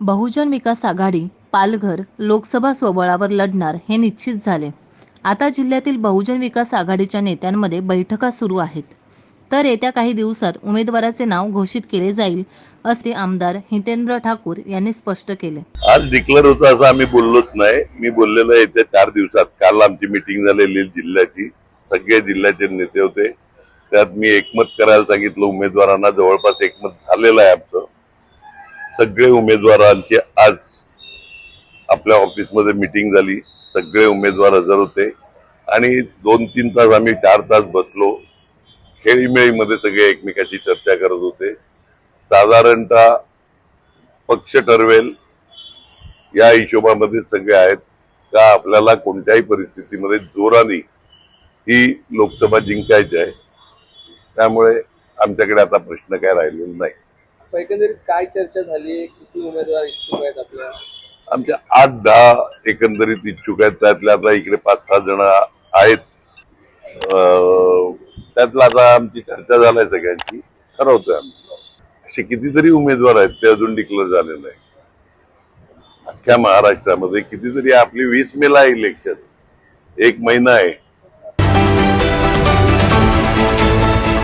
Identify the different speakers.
Speaker 1: बहुजन विकास आघाडी पालघर लोकसभा स्वबळावर लढणार हे निश्चित झाले. आता जिल्ह्यातील बहुजन विकास आघाडीच्या नेत्यांमध्ये बैठका सुरू आहेत. तर येत्या काही दिवसात उमेदवाराचे नाव घोषित केले जाईल असे आमदार हितेंद्र ठाकूर यांनी स्पष्ट केले.
Speaker 2: आज डिक्लेअर होतं असं आम्ही बोललोच नाही. मी बोललेलो आहे येत्या चार दिवसात. काल आमची मिटिंग झालेली जिल्ह्याची. सगळे जिल्ह्याचे नेते होते. त्यात मी एकमत करायला सांगितलं उमेदवारांना. जवळपास एकमत झालेलं आहे आमचं. सगळे उमेदवारांची आज आपल्या ऑफिसमध्ये मिटिंग झाली. सगळे उमेदवार हजर होते. आणि दोन तीन तास आम्ही चार तास बसलो. खेळीमेळीमध्ये सगळे एकमेकाशी चर्चा करत होते. साधारणतः पक्ष ठरवेल या हिशोबामध्ये सगळे आहेत का आपल्याला कोणत्याही परिस्थितीमध्ये जोराने ही लोकसभा जिंकायची आहे. त्यामुळे आमच्याकडे आता प्रश्न काय राहिलेला नाही.
Speaker 3: एकंदरीत काय चर्चा झाली किती उमेदवार इच्छुक आहेत आपल्या?
Speaker 2: आमच्या आठ दहा एकंदरीत इच्छुक आहेत. त्यातल्या आता इकडे पाच सहा जण आहेत. त्यातला आता आमची चर्चा झालाय सगळ्यांची. ठरवतोय आम्ही असे कितीतरी उमेदवार आहेत ते अजून डिक्लेअर झाले नाही. अख्ख्या महाराष्ट्रामध्ये कितीतरी आपली वीस मेला इलेक्शन एक महिना आहे.